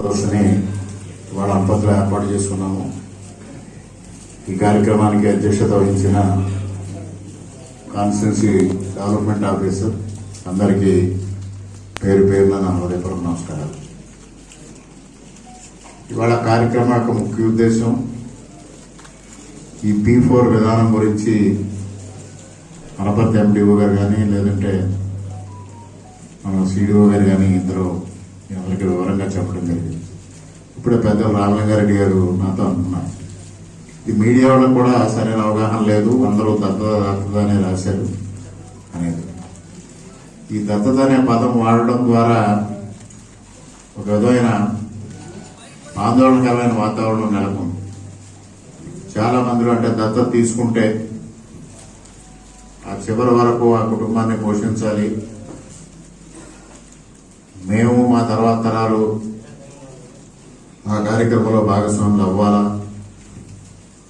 సదస్సుని వాళ్ళ అంపత్లో ఏర్పాటు చేసుకున్నాము. ఈ కార్యక్రమానికి అధ్యక్షత వహించిన కాన్స్టిట్యున్సీ డెవలప్మెంట్ ఆఫీసర్ అందరికీ పేరు పేరున నా హృదయపూర్వక నమస్కారాలు. ఇవాళ కార్యక్రమం యొక్క ముఖ్య ఉద్దేశం ఈ పీ ఫోర్ విధానం గురించి అనపర్తి ఎండిఓ గారు కానీ లేదంటే మన సిడిఓ గారు కానీ ఇద్దరు ఎవరికి వివరంగా చెప్పడం జరిగింది. ఇప్పుడే పెద్దలు రామలింగారెడ్డి గారు నాతో అంటున్నారు ఈ మీడియా వాళ్ళకు కూడా సరైన అవగాహన లేదు అందరూ దత్తత దత్తత అనే రాశారు అనేది. ఈ దత్తత అనే పదం వాడడం ద్వారా ఒక విధమైన ఆందోళనకరమైన వాతావరణం నెలకొంది. చాలా మందిలో అంటే దత్తత తీసుకుంటే ఆ చివరి వరకు ఆ కుటుంబాన్ని పోషించాలి మేము మా తర్వాత తరాలు ఆ కార్యక్రమంలో భాగస్వాములు అవ్వాలా?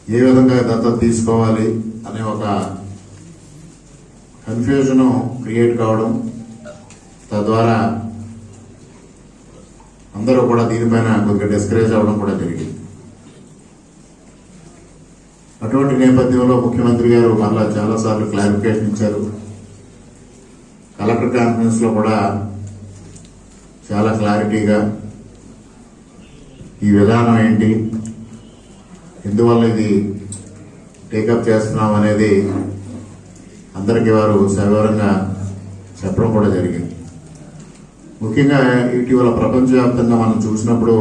ఏ విధంగా దత్తత తీసుకోవాలి అనే ఒక కన్ఫ్యూజను క్రియేట్ కావడం తద్వారా అందరూ కూడా దీనిపైన కొద్దిగా డిస్కరేజ్ అవ్వడం కూడా జరిగింది. అటువంటి నేపథ్యంలో ముఖ్యమంత్రి గారు మరలా చాలాసార్లు క్లారిఫికేషన్ ఇచ్చారు. కలెక్టర్ కాన్ఫరెన్స్లో కూడా చాలా క్లారిటీగా ఈ విధానం ఏంటి? ఎందువల్ల ఇది టేకప్ చేస్తున్నాం అనేది అందరికీ వారు సవివరంగా చెప్పడం కూడా జరిగింది. ముఖ్యంగా ఇటీవల ప్రపంచవ్యాప్తంగా మనం చూసినప్పుడు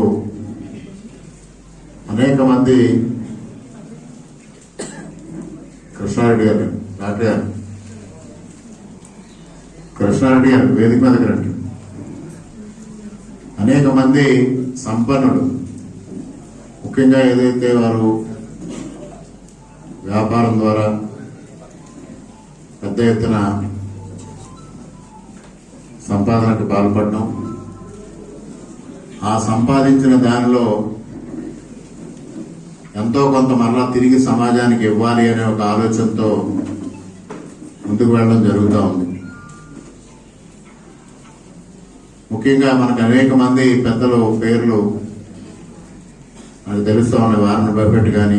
అనేక మంది కృష్ణారెడ్డి గారు డాక్టర్ గారు కృష్ణారెడ్డి గారు వేదిక మీదకి రండి. అనేక మంది సంపన్నులు. ముఖ్యంగా ఏదైతే వారు వ్యాపారం ద్వారా పెద్ద ఎత్తున సంపాదనకు పాల్పడడం ఆ సంపాదించిన దానిలో ఎంతో కొంత మరలా తిరిగి సమాజానికి ఇవ్వాలి అనే ఒక ఆలోచనతో ముందుకు వెళ్ళడం జరుగుతూ ఉంది. ముఖ్యంగా మనకు అనేక మంది పెద్దలు పేర్లు మనకు తెలుస్తూ ఉన్నాయి వారన్ బఫెట్ కానీ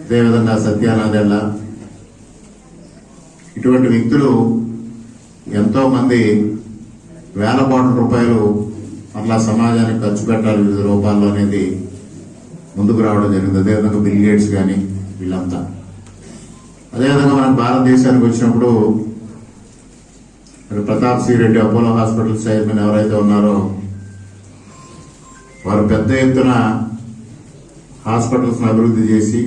అదేవిధంగా సత్యానాదెళ్ళ ఇటువంటి వ్యక్తులు ఎంతో మంది వేల కోట్ల రూపాయలు అట్లా సమాజానికి ఖర్చు పెట్టాలి వివిధ రూపాల్లో అనేది ముందుకు రావడం జరిగింది. అదేవిధంగా బిల్ గేట్స్ కానీ వీళ్ళంతా. అదేవిధంగా మనం భారతదేశానికి వచ్చినప్పుడు మరి Pratap C Reddy Apollo hospital chairman ఎవరైతే ఉన్నారో వారు పెద్ద ఎత్తున హాస్పిటల్స్ అభివృద్ధి చేసి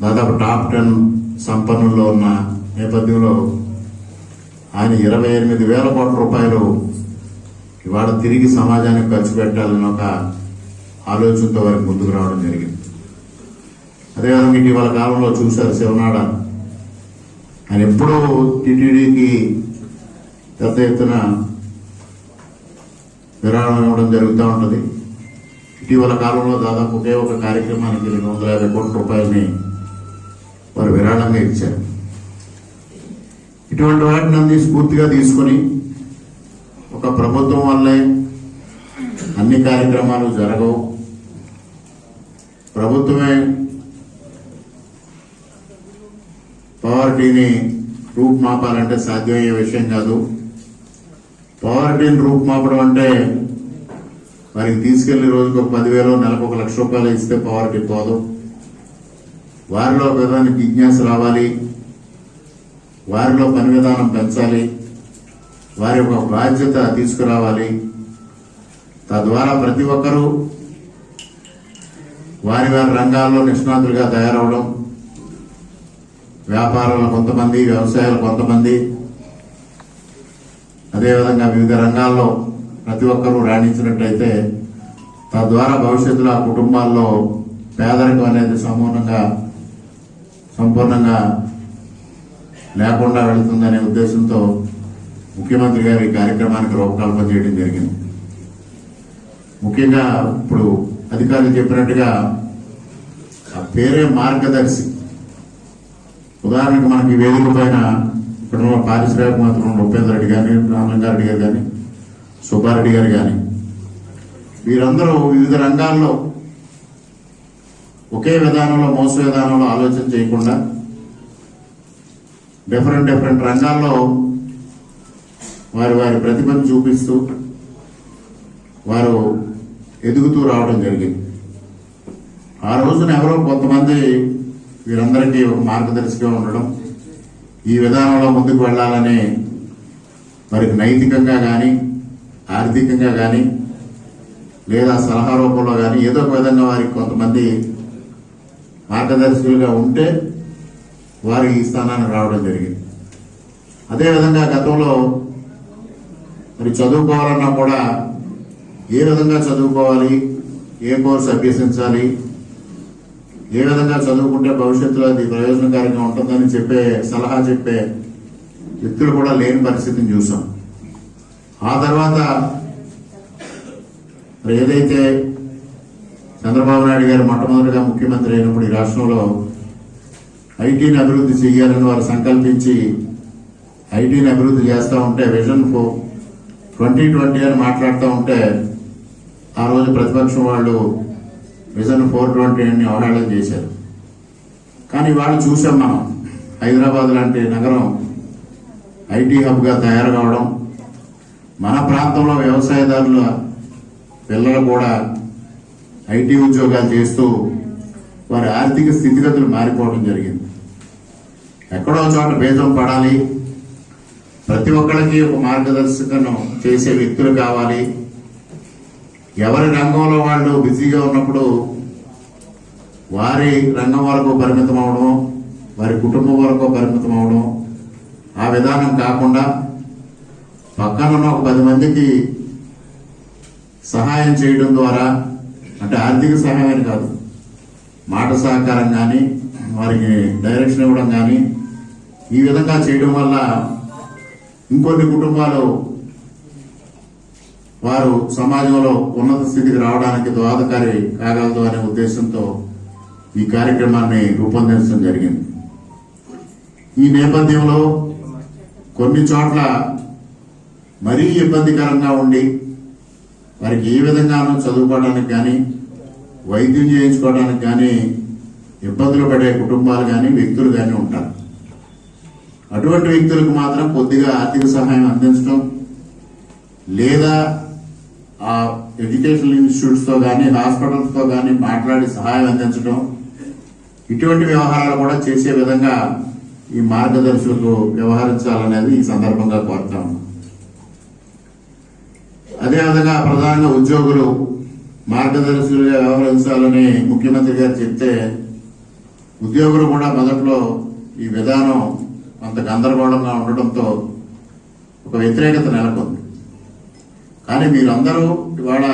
దాదాపు టాప్ టెన్ సంపన్నుల్లో ఉన్న నేపథ్యంలో ఆయన ఇరవై ఎనిమిది వేల కోట్ల రూపాయలు ఇవాళ తిరిగి సమాజానికి ఖర్చు పెట్టాలని ఒక ఆలోచనతో వారికి ముందుకు రావడం జరిగింది. అదేవిధంగా ఇటీవల కాలంలో చూశారు శివనాడ ఆయన ఎప్పుడూ టీటీడీకి పెద్ద ఎత్తున విరాళం ఇవ్వడం జరుగుతూ ఉంటుంది. ఇటీవల కాలంలో దాదాపు ఒకే ఒక కార్యక్రమానికి రెండు వందల యాభై కోట్ల రూపాయలని వారు విరాళంగా ఇచ్చారు. ఇటువంటి వాటిని అంది స్ఫూర్తిగా తీసుకొని ఒక ప్రభుత్వం వల్లే అన్ని కార్యక్రమాలు జరగవు. ప్రభుత్వమే పవర్టీని రూపుమాపాలంటే సాధ్యమయ్యే విషయం కాదు. పవర్టీని రూపుమాపడం అంటే వారికి తీసుకెళ్ళి రోజుకు ఒక పదివేలు నెలకు ఒక లక్ష రూపాయలు ఇస్తే పవర్టీ పోదు. వారిలో విధానం జిజ్ఞాస రావాలి. వారిలో పని విధానం పెంచాలి. వారి యొక్క బాధ్యత తీసుకురావాలి. తద్వారా ప్రతి ఒక్కరూ వారి వారి రంగాల్లో నిష్ణాతులుగా తయారవడం వ్యాపారాలు కొంతమంది వ్యవసాయాలు కొంతమంది అదేవిధంగా వివిధ రంగాల్లో ప్రతి ఒక్కరూ రాణించినట్టయితే తద్వారా భవిష్యత్తులో ఆ కుటుంబాల్లో పేదరికం అనేది సంపూర్ణంగా సంపూర్ణంగా లేకుండా వెళుతుందనే ఉద్దేశంతో ముఖ్యమంత్రి గారు ఈ కార్యక్రమానికి రూపకల్పన చేయడం జరిగింది. ముఖ్యంగా ఇప్పుడు అధికారులు చెప్పినట్టుగా ఆ పేరే మార్గదర్శి ఉదాహరణకు మనకి వేదిక పైన ఇక్కడ ఉన్న పారిశ్రామిక మంత్రులు ఉపేంద్ర రెడ్డి గాని రామలింగారెడ్డి గారు కానీ సుబ్బారెడ్డి గారు కానీ వీరందరూ వివిధ రంగాల్లో ఒకే విధానంలో మోస విధానంలో ఆలోచన చేయకుండా డిఫరెంట్ డిఫరెంట్ రంగాల్లో వారి వారి ప్రతిభను చూపిస్తూ వారు ఎదుగుతూ రావడం జరిగింది. ఆ రోజున ఎవరో కొంతమంది వీరందరికీ ఒక మార్గదర్శిగా ఉండడం ఈ విధానంలో ముందుకు వెళ్ళాలని వారికి నైతికంగా కానీ ఆర్థికంగా కానీ లేదా సలహా రూపంలో కానీ ఏదో ఒక విధంగా వారికి కొంతమంది మార్గదర్శకులుగా ఉంటే వారు ఈ స్థానానికి రావడం జరిగింది. అదేవిధంగా గతంలో మరి చదువుకోవాలన్నా కూడా ఏ విధంగా చదువుకోవాలి ఏ కోర్సు అభ్యసించాలి ఏ విధంగా చదువుకుంటే భవిష్యత్తులో అది ప్రయోజనకారంగా ఉంటుందని చెప్పే సలహా చెప్పే వ్యక్తులు కూడా లేని పరిస్థితిని చూసాం. ఆ తర్వాత ఏదైతే చంద్రబాబు నాయుడు గారు మొట్టమొదటిగా ముఖ్యమంత్రి అయినప్పుడు ఈ రాష్ట్రంలో ఐటీని అభివృద్ధి చేయాలని వారు సంకల్పించి ఐటీని అభివృద్ధి చేస్తూ ఉంటే విజన్ ఫోర్ ట్వంటీ ట్వంటీ అని మాట్లాడుతూ ఉంటే ఆ రోజు ప్రతిపక్షం వాళ్ళు విజన్ ఫోర్ ట్వంటీ అని అవహేళన చేశారు. కానీ వాళ్ళు చూసాం మనం హైదరాబాద్ లాంటి నగరం ఐటీ హబ్గా తయారు కావడం మన ప్రాంతంలో వ్యవసాయదారుల పిల్లలు కూడా ఐటీ ఉద్యోగాలు చేస్తూ వారి ఆర్థిక స్థితిగతులు మారిపోవడం జరిగింది. ఎక్కడో చోట భేదం పడాలి. ప్రతి ఒక్కరికి ఒక మార్గదర్శకను చేసే వ్యక్తులు కావాలి. ఎవరి రంగంలో వాళ్ళు బిజీగా ఉన్నప్పుడు వారి రంగం వరకు పరిమితం అవడం వారి కుటుంబం వరకు పరిమితం అవడం ఆ విధానం కాకుండా పక్కన ఉన్న ఒక పది మందికి సహాయం చేయడం ద్వారా అంటే ఆర్థిక సహాయం కాదు మాట సహకారం కానీ వారికి డైరెక్షన్ ఇవ్వడం కానీ ఈ విధంగా చేయడం వల్ల ఇంకొన్ని కుటుంబాలు వారు సమాజంలో ఉన్నత స్థితికి రావడానికి దోహదకారి కాగలదు అనే ఉద్దేశంతో ఈ కార్యక్రమాన్ని రూపొందించడం జరిగింది. ఈ నేపథ్యంలో కొన్ని చోట్ల మరీ ఇబ్బందికరంగా ఉండి వారికి ఏ విధంగానూ చదువుకోవడానికి కానీ వైద్యం చేయించుకోవడానికి కానీ ఇబ్బందులు పడే కుటుంబాలు కానీ వ్యక్తులు కానీ ఉంటారు. అటువంటి వ్యక్తులకు మాత్రం కొద్దిగా ఆర్థిక సహాయం అందించడం లేదా ఆ ఎడ్యుకేషనల్ ఇన్స్టిట్యూట్స్తో కానీ హాస్పిటల్స్తో కానీ మాట్లాడి సహాయం అందించడం ఇటువంటి వ్యవహారాలు కూడా చేసే విధంగా ఈ మార్గదర్శకులు వ్యవహరించాలనేది ఈ సందర్భంగా కోరుతాము అదేవిధంగా ప్రధానంగా ఉద్యోగులు మార్గదర్శులుగా వ్యవహరించాలని ముఖ్యమంత్రి గారు చెప్తే ఉద్యోగులు కూడా మొదట్లో ఈ విధానం కొంత గందరగోళంగా ఉండటంతో ఒక వ్యతిరేకత నెలకొంది. కానీ మీరందరూ ఇవాళ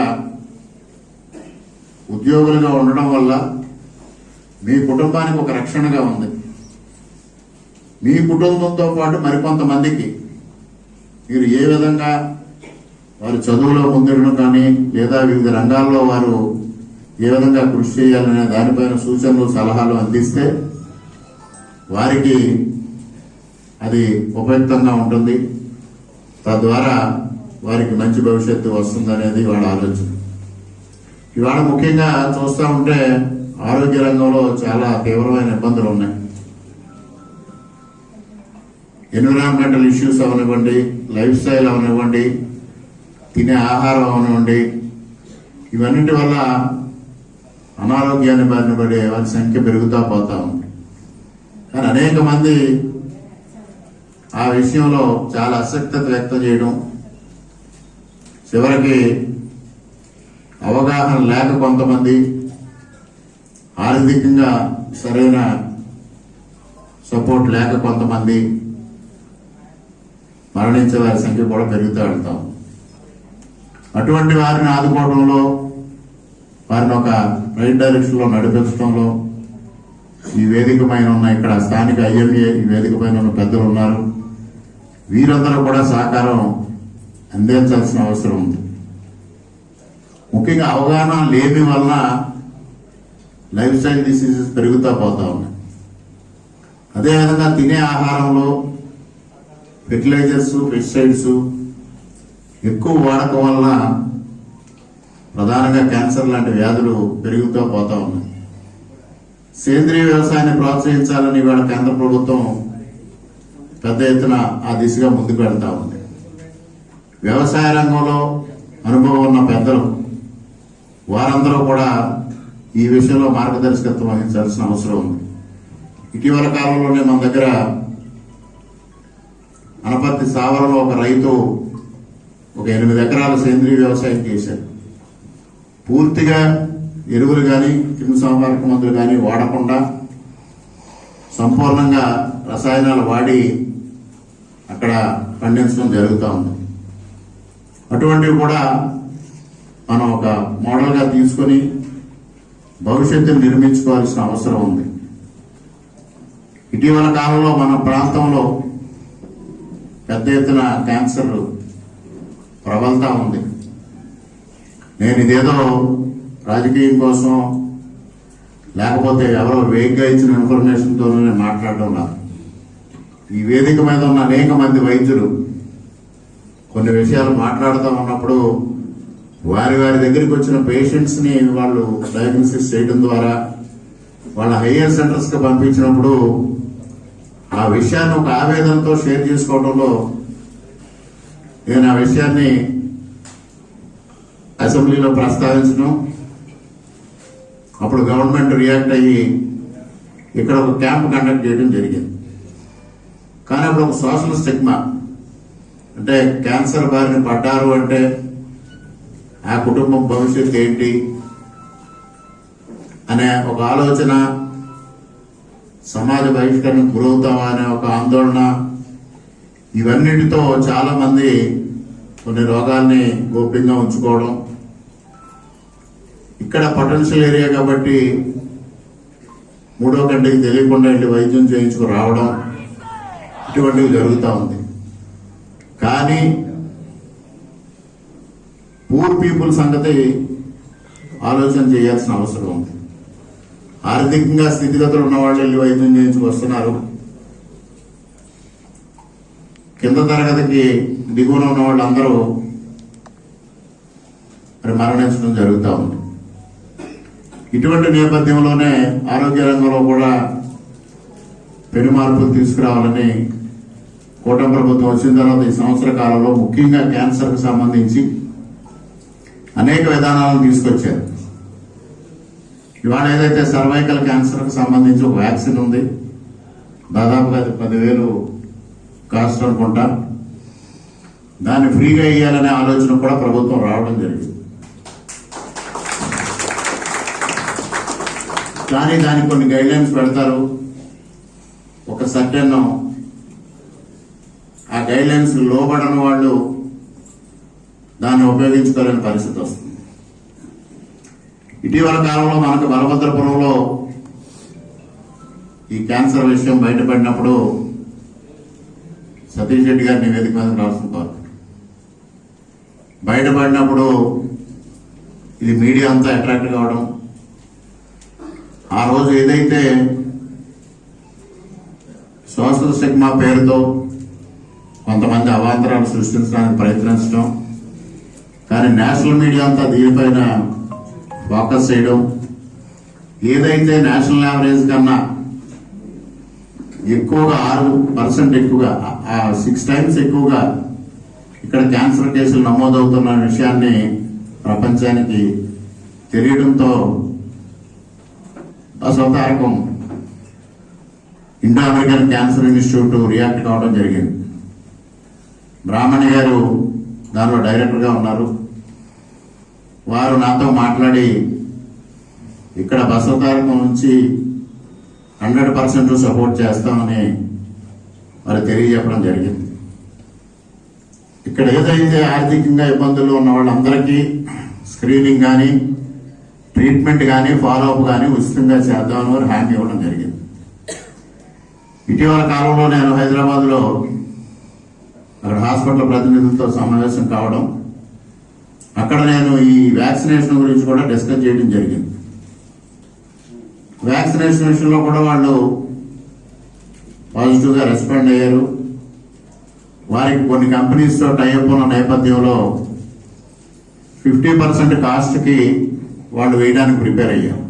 ఉద్యోగులుగా ఉండడం వల్ల మీ కుటుంబానికి ఒక రక్షణగా ఉంది. మీ కుటుంబంతో పాటు మరికొంతమందికి మీరు ఏ విధంగా వారు చదువులో ముందుండడం కానీ లేదా వివిధ రంగాల్లో వారు ఏ విధంగా కృషి చేయాలనే దానిపైన సూచనలు సలహాలు అందిస్తే వారికి అది ఉపయుక్తంగా ఉంటుంది. తద్వారా వారికి మంచి భవిష్యత్తు వస్తుందనేది వాళ్ళ ఆలోచన. ఇవాళ ముఖ్యంగా చూస్తూ ఉంటే ఆరోగ్య రంగంలో చాలా తీవ్రమైన ఇబ్బందులు ఉన్నాయి. ఎన్విరాన్మెంటల్ ఇష్యూస్ అవనివ్వండి లైఫ్ స్టైల్ అవనివ్వండి తినే ఆహారం అవనివ్వండి ఇవన్నిటి వల్ల అనారోగ్యాన్ని బారిన పడే వారి సంఖ్య పెరుగుతూ పోతా ఉంది. కానీ అనేక మంది ఆ విషయంలో చాలా అసక్తత వ్యక్తం చేయడం చివరికి అవగాహన లేక కొంతమంది ఆర్థికంగా సరైన సపోర్ట్ లేక కొంతమంది మరణించే వారి సంఖ్య కూడా పెరుగుతూ వెళ్తాం అటువంటి వారిని ఆదుకోవడంలో వారిని ఒక రైట్ డైరెక్షన్లో నడిపించడంలో ఈ వేదిక పైన ఉన్న ఇక్కడ స్థానిక ఐఎంఏ ఈ వేదిక పైన ఉన్న పెద్దలు ఉన్నారు. వీరందరూ కూడా సహకారం అందించాల్సిన అవసరం ఉంది. ముఖ్యంగా అవగాహన లేని వల్ల లైఫ్ స్టైల్ డిసీజెస్ పెరుగుతూ పోతా ఉన్నాయి. అదేవిధంగా తినే ఆహారంలో ఫెర్టిలైజర్స్ పెస్టిసైడ్స్ ఎక్కువ వాడకం వలన ప్రధానంగా క్యాన్సర్ లాంటి వ్యాధులు పెరుగుతూ పోతా ఉన్నాయి. సేంద్రియ వ్యవసాయాన్ని ప్రోత్సహించాలని ఇవాళ కేంద్ర ప్రభుత్వం పెద్ద ఎత్తున ఆ దిశగా ముందుకు వెళ్తా ఉంది. వ్యవసాయ రంగంలో అనుభవం ఉన్న పెద్దలు వారందరూ కూడా ఈ విషయంలో మార్గదర్శకత్వం వహించాల్సిన అవసరం ఉంది. ఇటీవల కాలంలోనే మన దగ్గర అనపర్తి సావరంలో ఒక రైతు ఒక ఎనిమిది ఎకరాల సేంద్రీయ వ్యవసాయం చేశారు పూర్తిగా ఎరువులు కానీ క్రిమి సంహారక మందులు కానీ వాడకుండా సంపూర్ణంగా రసాయనాలు వాడి అక్కడ పండించడం జరుగుతూ ఉంది. అటువంటివి కూడా మనం ఒక మోడల్గా తీసుకొని భవిష్యత్తును నిర్మించుకోవాల్సిన అవసరం ఉంది. ఇటీవల కాలంలో మన ప్రాంతంలో పెద్ద ఎత్తున క్యాన్సర్ ప్రబలతా ఉంది. నేను ఇదేదో రాజకీయం కోసం లేకపోతే ఎవరో వేగ్గా ఇచ్చిన ఇన్ఫర్మేషన్తోనే నేను మాట్లాడడం ఈ వేదిక మీద ఉన్న అనేక మంది వైద్యులు కొన్ని విషయాలు మాట్లాడుతూ ఉన్నప్పుడు వారి వారి దగ్గరికి వచ్చిన పేషెంట్స్ని వాళ్ళు డయాగ్నోసిస్ చేయడం ద్వారా వాళ్ళ హయ్యర్ సెంటర్స్కి పంపించినప్పుడు ఆ విషయాన్ని ఒక ఆవేదనతో షేర్ చేసుకోవడంలో నేను ఆ విషయాన్ని అసెంబ్లీలో ప్రస్తావించడం అప్పుడు గవర్నమెంట్ రియాక్ట్ అయ్యి ఇక్కడ ఒక క్యాంప్ కండక్ట్ చేయడం జరిగింది. కానీ అప్పుడు ఒక సోషల్ స్టిగ్మా అంటే క్యాన్సర్ బారిన పడ్డారు అంటే ఆ కుటుంబం భవిష్యత్తు ఏంటి అనే ఒక ఆలోచన సమాజ బహిష్కరణకు గురవుతామా అనే ఒక ఆందోళన ఇవన్నిటితో చాలా మంది కొన్ని రోగాల్ని గోప్యంగా ఉంచుకోవడం. ఇక్కడ పొటెన్షియల్ ఏరియా కాబట్టి మూడో గంటకి తెలియకుండా వెళ్ళి వైద్యం చేయించుకు రావడం ఇటువంటివి జరుగుతూ ఉంది. కానీ పూర్ పీపుల్ సంగతి ఆలోచన చేయాల్సిన అవసరం ఉంది. ఆర్థికంగా స్థితిగతులు ఉన్నవాళ్ళు వెళ్ళి వైద్యం చేయించుకు వస్తున్నారు. కింద తరగతికి దిగువన ఉన్న వాళ్ళందరూ మరి మరణించడం జరుగుతూ ఉంది. ఇటువంటి నేపథ్యంలోనే ఆరోగ్య రంగంలో కూడా పెను మార్పులు తీసుకురావాలని కూటమి ప్రభుత్వం వచ్చిన తర్వాత ఈ సంవత్సర కాలంలో ముఖ్యంగా క్యాన్సర్కు సంబంధించి అనేక విధానాలను తీసుకొచ్చారు. ఇవాళ ఏదైతే సర్వైకల్ క్యాన్సర్కి సంబంధించి ఒక వ్యాక్సిన్ ఉంది దాదాపుగా అది పదివేలు కాస్ట్ అనుకుంటా. దాన్ని ఫ్రీగా ఇవ్వాలనే ఆలోచన కూడా ప్రభుత్వం రావడం జరిగింది. కానీ దానికి కొన్ని గైడ్ లైన్స్ పెడతారు. ఒక సర్టెన్ ఆ గైడ్లైన్స్ లోబడని వాళ్ళు దాన్ని ఉపయోగించుకోలేని పరిస్థితి వస్తుంది. ఇటీవల కాలంలో మనకు బలభద్రపురంలో ఈ క్యాన్సర్ విషయం బయటపడినప్పుడు సతీష్ రెడ్డి గారి నివేదిక మీద రాసిన కోరు బయటపడినప్పుడు ఇది మీడియా అంతా అట్రాక్ట్ కావడం ఆ రోజు ఏదైతే సోషల్ సిగ్మా పేరుతో కొంతమంది అవాంతరాలు సృష్టించడానికి ప్రయత్నించడం కానీ నేషనల్ మీడియా అంతా దీనిపైన ఫోకస్ చేయడం ఏదైతే నేషనల్ యావరేజ్ కన్నా ఎక్కువగా ఆరు పర్సెంట్ ఎక్కువగా ఆ సిక్స్ టైమ్స్ ఎక్కువగా ఇక్కడ క్యాన్సర్ కేసులు నమోదవుతున్న విషయాన్ని ప్రపంచానికి తెలియడంతో అసౌతారకం. Indo American cancer institute react కావడం జరిగింది. బ్రాహ్మణి గారు దానిలో డైరెక్టర్గా ఉన్నారు. వారు నాతో మాట్లాడి ఇక్కడ బసవతారకం నుంచి హండ్రెడ్ పర్సెంట్ సపోర్ట్ చేస్తామని మరి తెలియజెప్పడం జరిగింది. ఇక్కడ ఏదైతే ఆర్థికంగా ఇబ్బందులు ఉన్న వాళ్ళందరికీ స్క్రీనింగ్ కానీ ట్రీట్మెంట్ కానీ ఫాలోఅప్ కానీ ఉచితంగా చేద్దామని వారు హామీ ఇవ్వడం జరిగింది. ఇటీవల కాలంలో నేను హైదరాబాద్లో అక్కడ హాస్పిటల్ ప్రతినిధులతో సమావేశం కావడం అక్కడ నేను ఈ వ్యాక్సినేషన్ గురించి కూడా డిస్కస్ చేయడం జరిగింది. వ్యాక్సినేషన్ విషయంలో కూడా వాళ్ళు పాజిటివ్గా రెస్పాండ్ అయ్యారు. వారికి కొన్ని కంపెనీస్తో టైఅప్ ఉన్న నేపథ్యంలో ఫిఫ్టీ పర్సెంట్ కాస్ట్కి వాళ్ళు వేయడానికి ప్రిపేర్ అయ్యారు.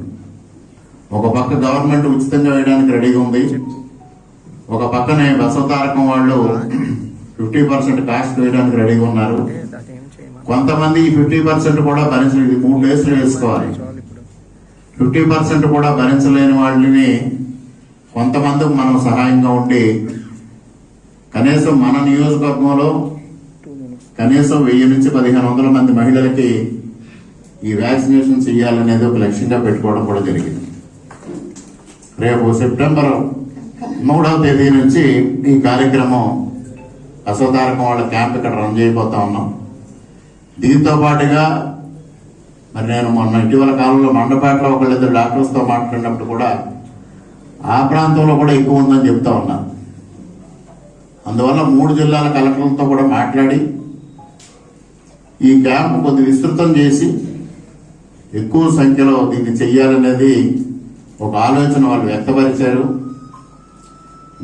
ఒక పక్క గవర్నమెంట్ ఉచితంగా వేయడానికి రెడీగా ఉంది. ఒక పక్కనే బసవతారకం వాళ్ళు ఫిఫ్టీ పర్సెంట్ కాస్ట్ వేయడానికి రెడీగా ఉన్నారు. కొంతమంది ఈ ఫిఫ్టీ పర్సెంట్ కూడా భరించలేదు మూడు డేస్లు వేసుకోవాలి. ఫిఫ్టీ పర్సెంట్ కూడా భరించలేని వాళ్ళని కొంతమందికి మనం సహాయంగా ఉండి కనీసం మన నియోజకవర్గంలో కనీసం వెయ్యి నుంచి పదిహేను వందల మంది మహిళలకి ఈ వ్యాక్సినేషన్ చేయాలనేది ఒక లక్ష్యంగా పెట్టుకోవడం కూడా జరిగింది. రేపు సెప్టెంబర్ మూడవ తేదీ నుంచి ఈ కార్యక్రమం అసోదారకం వాళ్ళ క్యాంప్ ఇక్కడ రన్ చేయబోతా ఉన్నాం. దీంతో పాటుగా మరి నేను మొన్న ఇటీవల కాలంలో మండపేటలో ఒకళ్ళిద్దరు డాక్టర్స్తో మాట్లాడినప్పుడు కూడా ఆ ప్రాంతంలో కూడా ఎక్కువ ఉందని చెప్తా ఉన్నా. అందువల్ల మూడు జిల్లాల కలెక్టర్లతో కూడా మాట్లాడి ఈ క్యాంప్ కొద్ది విస్తృతం చేసి ఎక్కువ సంఖ్యలో దీన్ని చెయ్యాలనేది ఒక ఆలోచన వాళ్ళు వ్యక్తపరిచారు.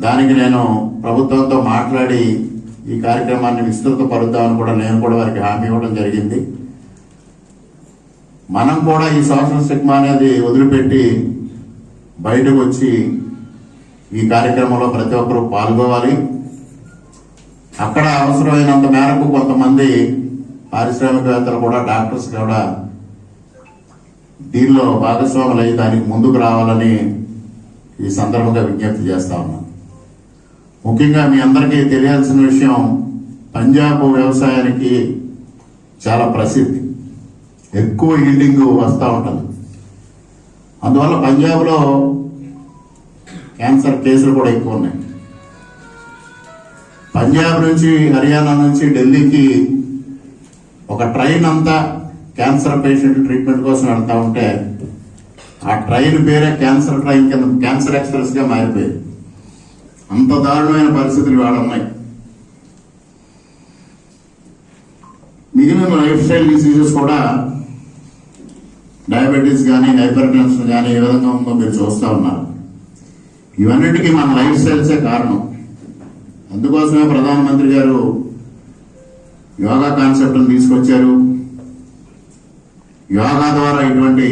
దానికి నేను ప్రభుత్వంతో మాట్లాడి ఈ కార్యక్రమాన్ని విస్తృతపరుద్దామని కూడా నేను కూడా వారికి హామీ ఇవ్వడం జరిగింది. మనం కూడా ఈ సోషల్ స్టిగ్మా అనేది వదిలిపెట్టి బయటకు వచ్చి ఈ కార్యక్రమంలో ప్రతి ఒక్కరూ పాల్గొవాలి. అక్కడ అవసరమైనంత మేరకు కొంతమంది పారిశ్రామికవేత్తలు కూడా డాక్టర్స్ కూడా దీనిలో భాగస్వాములు అయ్యి దానికి ముందుకు రావాలని ఈ సందర్భంగా విజ్ఞప్తి చేస్తా ఉన్నాను ముఖ్యంగా మీ అందరికీ తెలియాల్సిన విషయం పంజాబ్ వ్యవసాయానికి చాలా ప్రసిద్ధి. ఎక్కువ ఈల్డింగ్ వస్తూ ఉంటుంది. అందువల్ల పంజాబ్లో క్యాన్సర్ కేసులు కూడా ఎక్కువ ఉన్నాయి. పంజాబ్ నుంచి హర్యానా నుంచి ఢిల్లీకి ఒక ట్రైన్ అంతా క్యాన్సర్ పేషెంట్ ట్రీట్మెంట్ కోసం వెళ్తూ ఉంటే ఆ ట్రైన్ పేరే క్యాన్సర్ ట్రైన్ కింద క్యాన్సర్ ఎక్స్ప్రెస్గా మారిపోయింది. అంత దారుణమైన పరిస్థితులు వాళ్ళున్నాయి ఉన్నాయి. మిగిలిన లైఫ్ స్టైల్ డిసీజెస్ కూడా డయాబెటీస్ కానీ హైపర్ టెన్షన్ కానీ ఏ విధంగా ఉందో మీరు చూస్తూ ఉన్నారు. ఇవన్నిటికీ మన లైఫ్ స్టైల్సే కారణం. అందుకోసమే ప్రధానమంత్రి గారు యోగా కాన్సెప్ట్ని తీసుకొచ్చారు. యోగా ద్వారా ఇటువంటి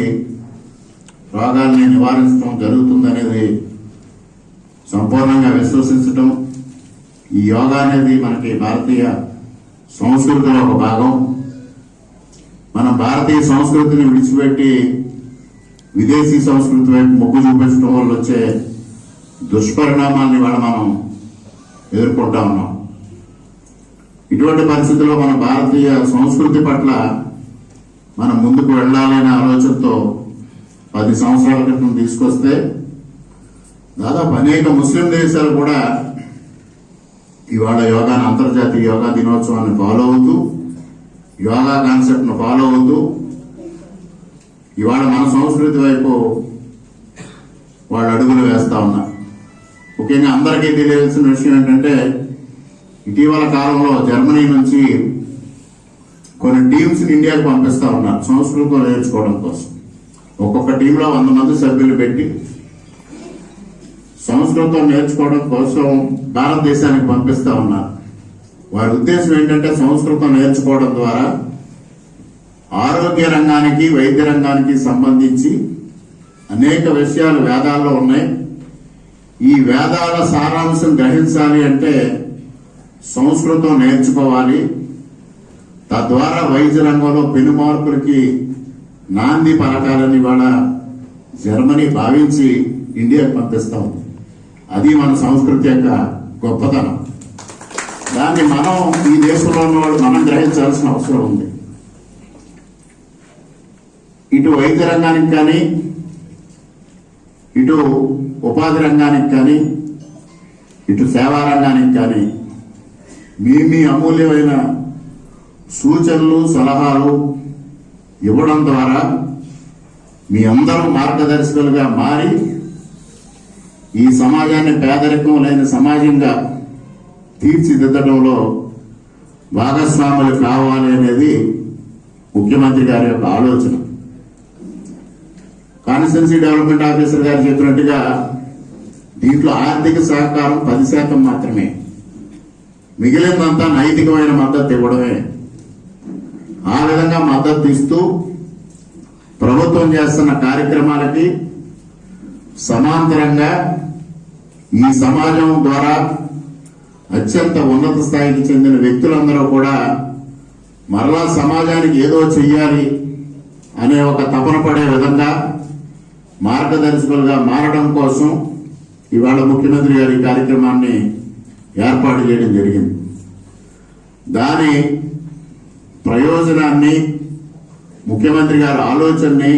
రోగాల్ని నివారించడం జరుగుతుందనేది సంపూర్ణంగా విశ్వసించటం. ఈ యోగా అనేది మనకి భారతీయ సంస్కృతిలో ఒక భాగం. మన భారతీయ సంస్కృతిని విడిచిపెట్టి విదేశీ సంస్కృతి వైపు మొగ్గు చూపించడం వల్ల వచ్చే దుష్పరిణామాల్ని వాళ్ళ మనం ఎదుర్కొంటా ఉన్నాం. ఇటువంటి పరిస్థితుల్లో మన భారతీయ సంస్కృతి పట్ల మనం ముందుకు వెళ్ళాలనే ఆలోచనతో పది సంవత్సరాల క్రితం తీసుకొస్తే దాదాపు అనేక ముస్లిం దేశాలు కూడా ఇవాళ యోగాను అంతర్జాతీయ యోగా దినోత్సవాన్ని ఫాలో అవుతూ యోగా కాన్సెప్ట్ను ఫాలో అవుతూ ఇవాళ మన సంస్కృతి వైపు వాళ్ళు అడుగులు వేస్తా ఉన్నారు. ముఖ్యంగా అందరికీ తెలియాల్సిన విషయం ఏంటంటే ఇటీవల కాలంలో జర్మనీ నుంచి కొన్ని టీమ్స్ని ఇండియాకు పంపిస్తా ఉన్నారు సంస్కృతం నేర్చుకోవడం కోసం. ఒక్కొక్క టీంలో వంద మంది సభ్యులు పెట్టి సంస్కృతం నేర్చుకోవడం కోసం భారతదేశానికి పంపిస్తా ఉన్నారు వారి ఉద్దేశం ఏంటంటే సంస్కృతం నేర్చుకోవడం ద్వారా ఆరోగ్య రంగానికి వైద్య రంగానికి సంబంధించి అనేక విషయాలు వేదాల్లో ఉన్నాయి. ఈ వేదాల సారాంశం గ్రహించాలి అంటే సంస్కృతం నేర్చుకోవాలి. తద్వారా వైద్య రంగంలో పెను మార్పులకి నాంది పలకాలని వాళ్ళ జర్మనీ భావించి ఇండియాకు పంపిస్తా ఉంది. అది మన సంస్కృతి యొక్క గొప్పతనం. దాన్ని మనం ఈ దేశంలో ఉన్న వాళ్ళు మనం గ్రహించాల్సిన అవసరం ఉంది. ఇటు వైద్య రంగానికి కానీ ఇటు ఉపాధి రంగానికి కానీ ఇటు సేవా రంగానికి కానీ మీ మీ అమూల్యమైన సూచనలు సలహాలు ఇవ్వడం ద్వారా మీ అందరూ మార్గదర్శకులుగా మారి ఈ సమాజాన్ని పేదరికం లేని సమాజంగా తీర్చిదిద్దడంలో భాగస్వాములు కావాలి అనేది ముఖ్యమంత్రి గారి యొక్క ఆలోచన. కాన్స్టిట్యున్సీ డెవలప్మెంట్ ఆఫీసర్ గారు చెప్పినట్టుగా దీంట్లో ఆర్థిక సహకారం పది శాతం మాత్రమే. మిగిలినంతా నైతికమైన మద్దతు ఇవ్వడమే. ఆ విధంగా మద్దతు ఇస్తూ ప్రభుత్వం చేస్తున్న కార్యక్రమాలకి సమాంతరంగా ఈ సమాజం ద్వారా అత్యంత ఉన్నత స్థాయికి చెందిన వ్యక్తులందరూ కూడా మరలా సమాజానికి ఏదో చెయ్యాలి అనే ఒక తపన పడే విధంగా మార్గదర్శకులుగా మారడం కోసం ఇవాళ ముఖ్యమంత్రి గారి కార్యక్రమాన్ని ఏర్పాటు చేయడం జరిగింది. దాని ప్రయోజనాన్ని ముఖ్యమంత్రి గారి ఆలోచనని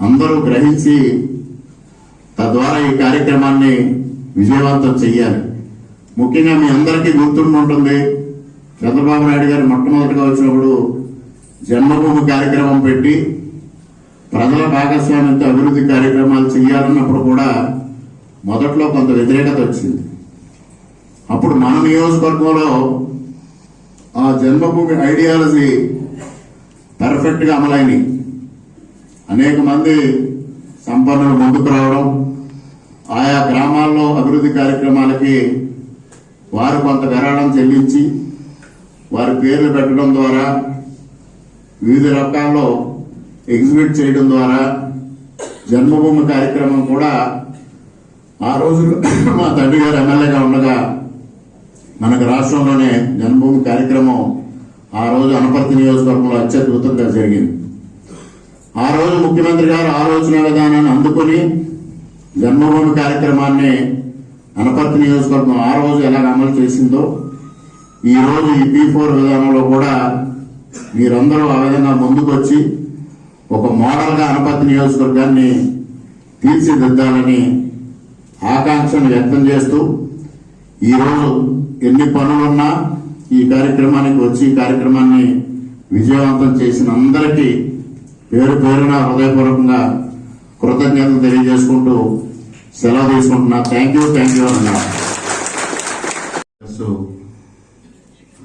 అందరూ గ్రహించి తద్వారా ఈ కార్యక్రమాన్ని విజయవంతం చెయ్యాలి. ముఖ్యంగా మీ అందరికీ గుర్తుండి ఉంటుంది చంద్రబాబు నాయుడు గారు మొట్టమొదటిగా వచ్చినప్పుడు జన్మభూమి కార్యక్రమం పెట్టి ప్రజల భాగస్వామ్యంతో అభివృద్ధి కార్యక్రమాలు చేయాలన్నప్పుడు కూడా మొదట్లో కొంత వ్యతిరేకత వచ్చింది. అప్పుడు మన నియోజకవర్గంలో ఆ జన్మభూమి ఐడియాలజీ పర్ఫెక్ట్గా అమలైనవి అనేక మంది సంపన్నులు ముందుకు రావడం ఆయా గ్రామాల్లో అభివృద్ధి కార్యక్రమాలకి వారు కొంత విరాళం చెల్లించి వారి పేర్లు పెట్టడం ద్వారా వివిధ రకాల్లో ఎగ్జిబిట్ చేయడం ద్వారా జన్మభూమి కార్యక్రమం కూడా ఆ రోజు మా తండ్రి గారు ఎమ్మెల్యేగా ఉండగా మనకు రాష్ట్రంలోనే జన్మభూమి కార్యక్రమం ఆ రోజు అనపర్తి నియోజకవర్గంలో అత్యద్భుతంగా జరిగింది. ఆ రోజు ముఖ్యమంత్రి గారు ఆలోచన విధానాన్ని అందుకుని జన్మభూమి కార్యక్రమాన్ని అనపర్తి నియోజకవర్గం ఆ రోజు ఎలా అమలు చేసిందో ఈ రోజు ఈ పీ ఫోర్ విధానంలో కూడా మీరందరూ ఆ విధంగా ముందుకొచ్చి ఒక మోడల్గా అనపర్తి నియోజకవర్గాన్ని తీర్చిదిద్దాలని ఆకాంక్షను వ్యక్తం చేస్తూ ఈరోజు ఎన్ని పనులున్నా ఈ కార్యక్రమానికి వచ్చి ఈ కార్యక్రమాన్ని విజయవంతం చేసిన అందరికీ పేరు పేరున హృదయపూర్వకంగా కృతజ్ఞతలు తెలియజేసుకుంటూ సెలవు తీసుకుంటున్నా. థ్యాంక్ యూ థ్యాంక్ యూ అన్నా.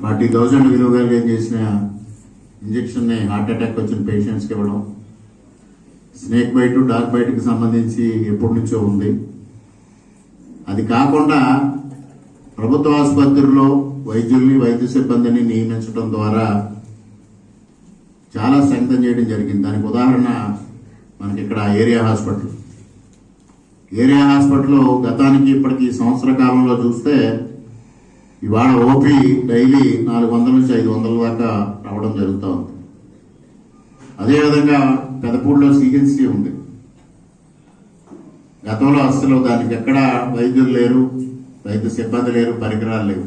ఫార్టీ థౌజండ్ విలువగా చేసిన ఇంజక్షన్ని హార్ట్ అటాక్ వచ్చిన పేషెంట్స్కి ఇవ్వడం. స్నేక్ బైట్ డార్క్ బైట్కి సంబంధించి ఎప్పటి నుంచో ఉంది. అది కాకుండా ప్రభుత్వ ఆసుపత్రుల్లో వైద్యుల్ని వైద్య సిబ్బందిని నియమించడం ద్వారా చాలా సంగతం చేయడం జరిగింది. దానికి ఉదాహరణ మనకి ఇక్కడ ఏరియా హాస్పిటల్. ఏరియా హాస్పిటల్ గతానికి ఇప్పటికి సంవత్సర కాలంలో చూస్తే ఇవాళ ఓపీ డైలీ నాలుగు వందల నుంచి ఐదు వందల దాకా రావడం జరుగుతూ ఉంది. అదేవిధంగా పెదపూడిలో సిహెచ్సి ఉంది. గతంలో అసలు దానికి ఎక్కడ వైద్యులు లేరు వైద్య సిబ్బంది లేరు పరికరాలు లేవు.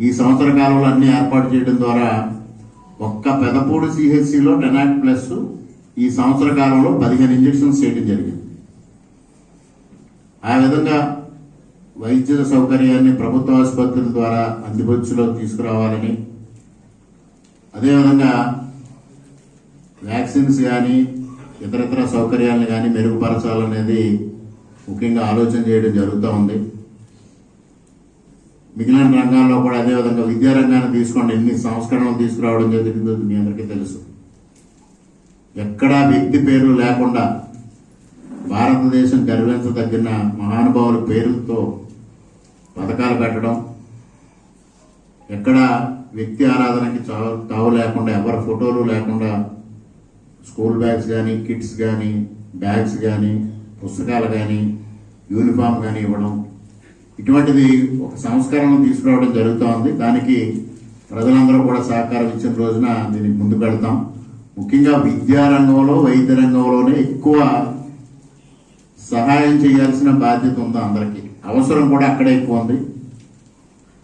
ఈ సంవత్సర కాలంలో అన్ని ఏర్పాటు చేయడం ద్వారా ఒక్క పెదపూడి సిహెచ్సిలో టెనాక్ ప్లస్ ఈ సంవత్సర కాలంలో పదిహేను ఇంజక్షన్స్ చేయడం జరిగింది. ఆ విధంగా వైద్య సౌకర్యాన్ని ప్రభుత్వ ఆసుపత్రుల ద్వారా అందుబాటులో తీసుకురావాలని అదేవిధంగా వ్యాక్సిన్స్ కానీ ఇతరతర సౌకర్యాలను కానీ మెరుగుపరచాలనేది ముఖ్యంగా ఆలోచన చేయడం జరుగుతూ ఉంది. మిగిలిన రంగాల్లో కూడా అదేవిధంగా విద్యారంగాన్ని తీసుకోండి ఎన్ని సంస్కరణలు తీసుకురావడం జరిగిందో మీ అందరికీ తెలుసు. ఎక్కడా వ్యక్తి పేరు లేకుండా భారతదేశం గర్వించదగిన మహానుభావుల పేరుతో పథకాలు పెట్టడం ఎక్కడ వ్యక్తి ఆరాధనకి చావు తావు లేకుండా ఎవరి ఫోటోలు లేకుండా స్కూల్ బ్యాగ్స్ కానీ కిట్స్ కానీ బ్యాగ్స్ కానీ పుస్తకాలు కానీ యూనిఫామ్ కానీ ఇవ్వడం. ఇటువంటిది ఒక సంస్కరణ తీసుకురావడం జరుగుతూ ఉంది దానికి ప్రజలందరూ కూడా సహకారం ఇచ్చిన రోజున దీనికి ముందుకు వెళ్తాం ముఖ్యంగా విద్యా రంగంలో వైద్య రంగంలోనే ఎక్కువ సహాయం చేయాల్సిన బాధ్యత ఉంది అందరికీ. అవసరం కూడా అక్కడే ఎక్కువ ఉంది.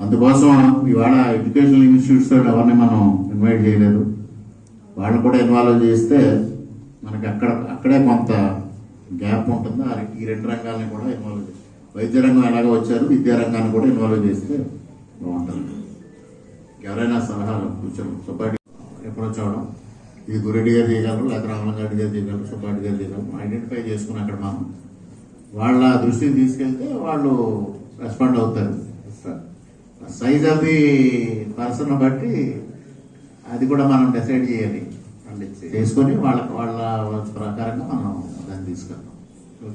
అందుకోసం ఇవాళ ఎడ్యుకేషనల్ ఇన్స్టిట్యూట్స్ ఎవరిని మనం ఇన్వైట్ చేయలేదు. వాళ్ళు కూడా ఇన్వాల్వ్ చేస్తే మనకి అక్కడ అక్కడే కొంత గ్యాప్ ఉంటుంది. ఆ ఈ రెండు రంగాలని కూడా ఇన్వాల్వ్ చేసి వైద్య రంగం ఎలాగో వచ్చారు విద్యా రంగాన్ని కూడా ఇన్వాల్వ్ చేస్తే బాగుంటుంది. ఎవరైనా సలహాలు కూర్చొని సుబ్బాటి ఎప్పుడో చూడడం. ఇది గురెడ్డి గారు చేయగలరు లేకపోతే రామలింగారెడ్డి గారు చేయగలరు సుబ్బాటి గారు చేయగలరు. ఐడెంటిఫై చేసుకుని అక్కడ మనం వాళ్ళ దృష్టికి తీసుకెళ్తే వాళ్ళు రెస్పాండ్ అవుతారు. సైజ్ ఆఫ్ ది పర్సన్ బట్టి అది కూడా మనం డిసైడ్ చేయాలి. చేసుకొని వాళ్ళ వాళ్ళ ప్రకారంగా మనం దాన్ని తీసుకెళ్తాం.